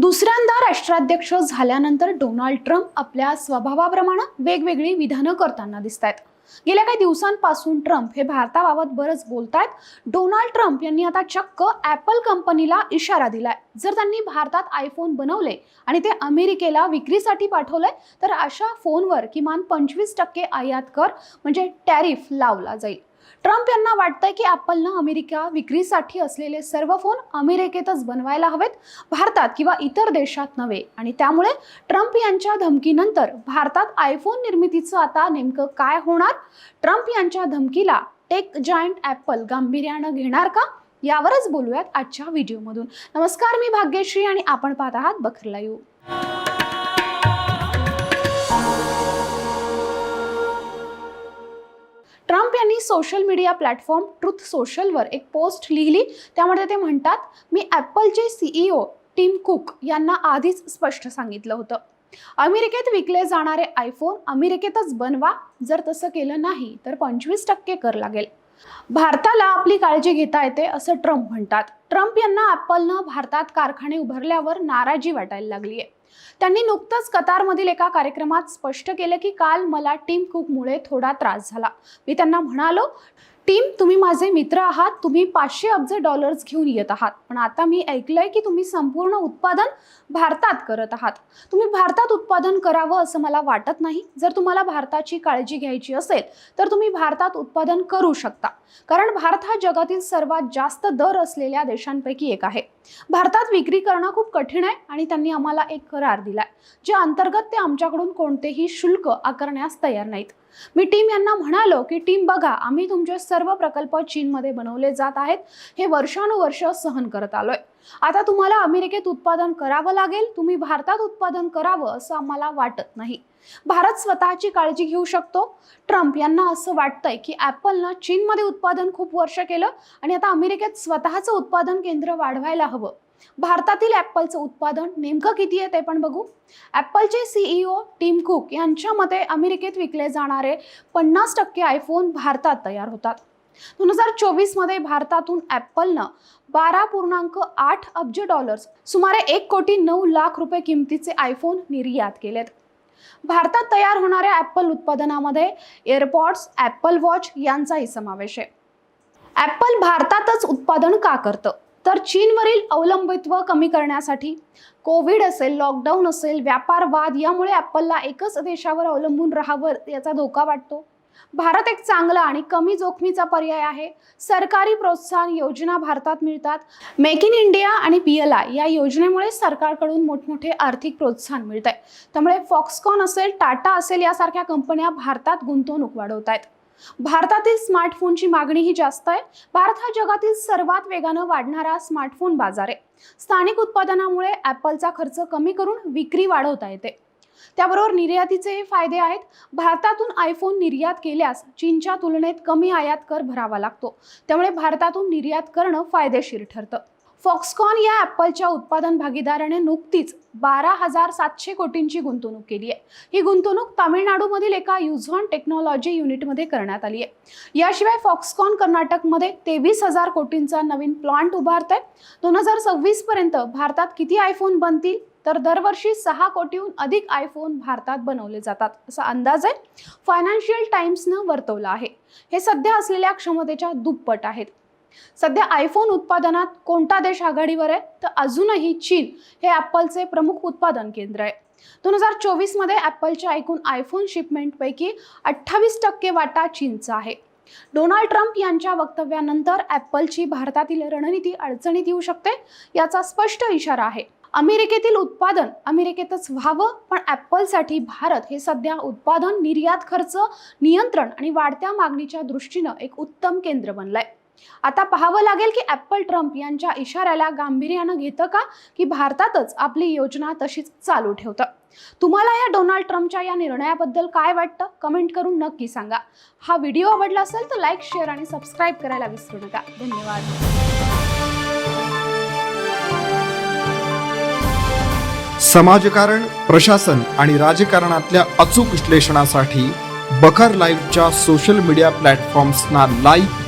दुसऱ्यांदा राष्ट्राध्यक्ष झाल्यानंतर डोनाल्ड ट्रम्प आपल्या स्वभावाप्रमाणे वेगवेगळी विधानं करताना दिसत आहेत गेल्या काही दिवसांपासून ट्रम्प हे भारताबाबत बरंच बोलतायत. डोनाल्ड ट्रम्प यांनी आता चक्क ॲपल कंपनीला इशारा दिलाय. जर त्यांनी भारतात आयफोन बनवले आणि ते अमेरिकेला विक्रीसाठी पाठवले तर अशा फोनवर किमान पंचवीस टक्के आयात कर म्हणजे टॅरिफ लावला जाईल. ट्रम्प यांना वाटतंय की ॲपलनं अमेरिका विक्रीसाठी असलेले सर्व फोन अमेरिकेतच बनवायला हवेत भारतात किंवा इतर देशात नव्हे. आणि त्यामुळे ट्रम्प यांच्या धमकीनंतर भारतात आयफोन निर्मितीचं आता नेमकं काय होणार? ट्रम्प यांच्या धमकीला टेक जायंट ॲपल गांभीर्यानं घेणार का? यावरच बोलूयात आजच्या व्हिडिओमधून. नमस्कार मी भाग्यश्री आणि आपण पाहत आहात येऊ लाईव्ह. ट्रम्प यांनी सोशल मीडिया प्लॅटफॉर्म ट्रुथ सोशलवर एक पोस्ट लिहिली. त्यामध्ये ते म्हणतात मी ॲपलचे सीईओ टीम कुक यांना आधीच स्पष्ट सांगितलं होतं. अमेरिकेत विकले जाणारे आयफोन अमेरिकेतच बनवा. जर तसं केलं नाही तर पंचवीस टक्के कर लागेल. भारताला आपली काळजी घेता येते असं ट्रम्प म्हणतात. ट्रम्प यांना ॲपलनं भारतात कारखाने उभारल्यावर नाराजी वाटायला लागली आहे त्यांनी नुकतंच कतारमधील एका कार्यक्रमात स्पष्ट केलं की काल मला टीम कुकमुळे थोडा त्रास झाला. मी त्यांना म्हणालो टीम तुम्ही माझे मित्र आहात तुम्ही पाचशे अब्ज डॉलर्स घेऊन येत आहात. पण आता मी ऐकलंय की तुम्ही संपूर्ण उत्पादन भारतात करत आहात. तुम्ही भारतात उत्पादन करावं असं मला वाटत नाही. जर तुम्हाला भारताची काळजी घ्यायची असेल तर तुम्ही भारतात उत्पादन करू शकता. कारण भारत हा जगातील सर्वात जास्त दर असलेल्या देशांपैकी एक आहे. भारतात विक्री करणं खूप कठीण आहे आणि त्यांनी आम्हाला एक करार दिलाय ज्या अंतर्गत ते आमच्याकडून कोणतेही शुल्क आकारण्यास तयार नाहीत. मी टीम यांना म्हणालो की टीम बघा आम्ही तुमचे सर्व प्रकल्प चीनमध्ये बनवले जात आहेत. हे वर्षानुवर्ष सहन करत आलोय. आता तुम्हाला अमेरिकेत उत्पादन करावं लागेल. तुम्ही भारतात उत्पादन करावं असं आम्हाला वाटत नाही. भारत स्वतःची काळजी घेऊ शकतो. ट्रम्प यांना असं वाटतंय की ॲपलनं चीनमध्ये उत्पादन खूप वर्ष केलं आणि आता अमेरिकेत स्वतःचं उत्पादन केंद्र वाढवायला हवं. भारतातील ॲपलचं उत्पादन नेमकं किती आहे ते पण बघू. ॲपलचे सीईओ टीम कुक यांच्या मते अमेरिकेत विकले जाणारे पन्नास टक्के आयफोन भारतात तयार होतात. दोन हजार चोवीसमध्ये भारतातून ॲपलनं बारा पूर्णांक आठ अब्ज डॉलर्स सुमारे एक कोटी नऊ लाख रुपये किमतीचे आयफोन निर्यात केलेत. भारतात तयार होणाऱ्या ॲपल उत्पादनामध्ये एअरपॉड्स ॲपल वॉच यांचाही समावेश आहे. ॲपल भारतातच उत्पादन का करतं? तर चीनवरील अवलंबित्व कमी करण्यासाठी कोविड असेल लॉकडाऊन असेल व्यापारवाद यामुळे ॲपलला एकच देशावर अवलंबून राहावं याचा धोका वाटतो. भारत एक चांगला आणि कमी जोखमीचा पर्याय आहे. सरकारी प्रोत्साहन योजना भारतात मिळतात. मेक इन इंडिया आणि पी एल आय या योजनेमुळे सरकारकडून मोठमोठे आर्थिक प्रोत्साहन मिळत आहे त्यामुळे फॉक्सकॉन असेल टाटा असेल यासारख्या कंपन्या भारतात गुंतवणूक वाढवत आहेत भारतातील स्मार्टफोनची मागणी ही जास्त आहे. भारत हा जगातील सर्वात वेगानं वाढणारा स्मार्टफोन बाजार आहे. स्थानिक उत्पादनामुळे ॲपलचा खर्च कमी करून विक्री वाढवता येते. त्याबरोबर निर्यातीचे फायदे आहेत. भारतातून आयफोन निर्यात केल्यास चीनच्या तुलनेत कमी आयात कर भरावा लागतो. त्यामुळे भारतातून निर्यात करणं फायदेशीर ठरतं. फॉक्सकॉन या ॲपलच्या उत्पादन भागीदाराने नुकतीच बारा हजार सातशे कोटींची गुंतवणूक केली आहे. ही गुंतवणूक तामिळनाडूमधील एका युझॉन टेक्नॉलॉजी युनिटमध्ये करण्यात आली आहे. याशिवाय फॉक्सकॉन कर्नाटकमध्ये तेवीस हजार कोटींचा नवीन प्लांट उभारत आहे दोन हजार सव्वीस पर्यंत भारतात किती आयफोन बनतील? तर दरवर्षी सहा कोटीहून अधिक आयफोन भारतात बनवले जातात असा अंदाज आहे. फायनान्शियल टाइम्सनं वर्तवला आहे. हे सध्या असलेल्या क्षमतेच्या दुप्पट आहेत. सध्या आयफोन उत्पादनात कोणता देश आघाडीवर आहे? तर अजूनही चीन हे ॲपलचे प्रमुख उत्पादन केंद्र आहे. दोन हजार चोवीसमध्ये ॲपलच्या एकूण आयफोन शिपमेंटपैकी अठ्ठावीस टक्के वाटा चीनचा आहे. डोनाल्ड ट्रम्प यांच्या वक्तव्यानंतर ॲपलची भारतातील रणनीती अडचणीत येऊ शकते याचा स्पष्ट इशारा आहे. अमेरिकेतील उत्पादन अमेरिकेतच व्हावं पण ॲपलसाठी भारत हे सध्या उत्पादन निर्यात खर्च नियंत्रण आणि वाढत्या मागणीच्या दृष्टीनं एक उत्तम केंद्र बनलंय. आता पाहावं लागेल की ॲपल ट्रम्प यांच्या इशाऱ्याला गांभीर्यानं घेतं का? की भारतातच आपली योजना तशीच चालू ठेवतं? तुम्हाला या डोनाल्ड ट्रम्पच्या या निर्णयाबद्दल काय वाटतं? कमेंट करून नक्की सांगा. हा व्हिडिओ आवडला असेल तर लाईक शेअर आणि सबस्क्राईब करायला विसरू नका. धन्यवाद. समाजकारण प्रशासन आणि राजकारणातल्या अचूक विश्लेषणासाठी बखर लाईव्हच्या सोशल मीडिया प्लॅटफॉर्म्सना लाईक